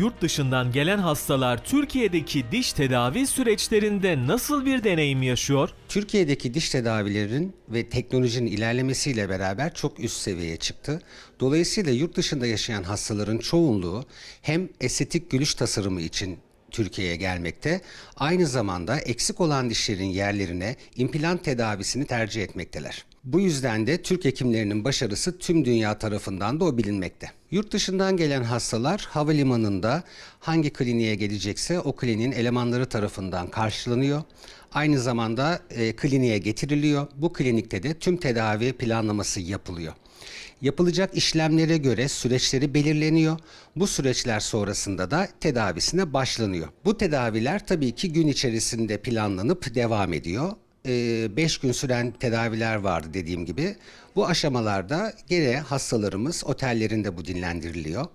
yurt dışından gelen hastalar Türkiye'deki diş tedavi süreçlerinde nasıl bir deneyim yaşıyor? Türkiye'deki diş tedavilerin ve teknolojinin ilerlemesiyle beraber çok üst seviyeye çıktı. Dolayısıyla yurt dışında yaşayan hastaların çoğunluğu hem estetik gülüş tasarımı için Türkiye'ye gelmekte, aynı zamanda eksik olan dişlerin yerlerine implant tedavisini tercih etmekteler. Bu yüzden de Türk hekimlerinin başarısı tüm dünya tarafından da o bilinmekte. Yurt dışından gelen hastalar havalimanında hangi kliniğe gelecekse o kliniğin elemanları tarafından karşılanıyor. Aynı zamanda e, kliniğe getiriliyor. Bu klinikte de tüm tedavi planlaması yapılıyor. Yapılacak işlemlere göre süreçleri belirleniyor. Bu süreçler sonrasında da tedavisine başlanıyor. Bu tedaviler tabii ki gün içerisinde planlanıp devam ediyor. 5 gün süren tedaviler vardı dediğim gibi. Bu aşamalarda gene hastalarımız otellerinde bu dinlendiriliyor.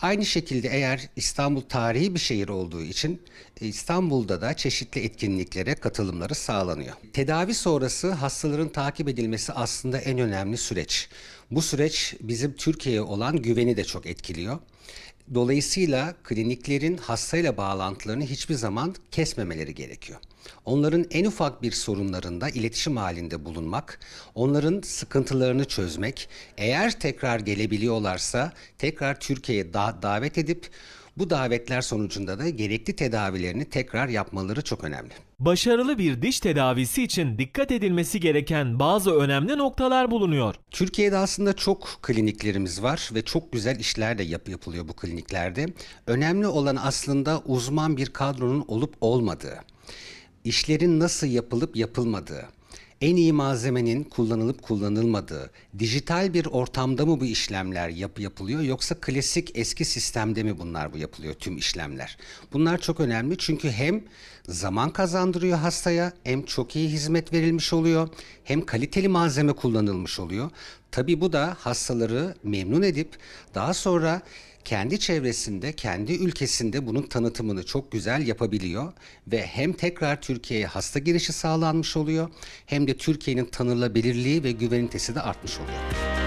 Aynı şekilde eğer İstanbul tarihi bir şehir olduğu için e, İstanbul'da da çeşitli etkinliklere katılımları sağlanıyor. Tedavi sonrası hastaların takip edilmesi aslında en önemli süreç. Bu süreç bizim Türkiye'ye olan güveni de çok etkiliyor. Dolayısıyla kliniklerin hastayla bağlantılarını hiçbir zaman kesmemeleri gerekiyor. Onların en ufak bir sorunlarında iletişim halinde bulunmak, onların sıkıntılarını çözmek, eğer tekrar gelebiliyorlarsa tekrar Türkiye'ye da- davet edip bu davetler sonucunda da gerekli tedavilerini tekrar yapmaları çok önemli. Başarılı bir diş tedavisi için dikkat edilmesi gereken bazı önemli noktalar bulunuyor. Türkiye'de aslında çok kliniklerimiz var ve çok güzel işler de yap yapılıyor bu kliniklerde. Önemli olan aslında uzman bir kadronun olup olmadığı, işlerin nasıl yapılıp yapılmadığı, en iyi malzemenin kullanılıp kullanılmadığı, dijital bir ortamda mı bu işlemler yap yapılıyor yoksa klasik eski sistemde mi bunlar bu yapılıyor tüm işlemler? Bunlar çok önemli çünkü hem zaman kazandırıyor hastaya, hem çok iyi hizmet verilmiş oluyor, hem kaliteli malzeme kullanılmış oluyor. Tabii bu da hastaları memnun edip daha sonra kendi çevresinde, kendi ülkesinde bunun tanıtımını çok güzel yapabiliyor ve hem tekrar Türkiye'ye hasta girişi sağlanmış oluyor hem de Türkiye'nin tanınabilirliği ve güvenitesi de artmış oluyor.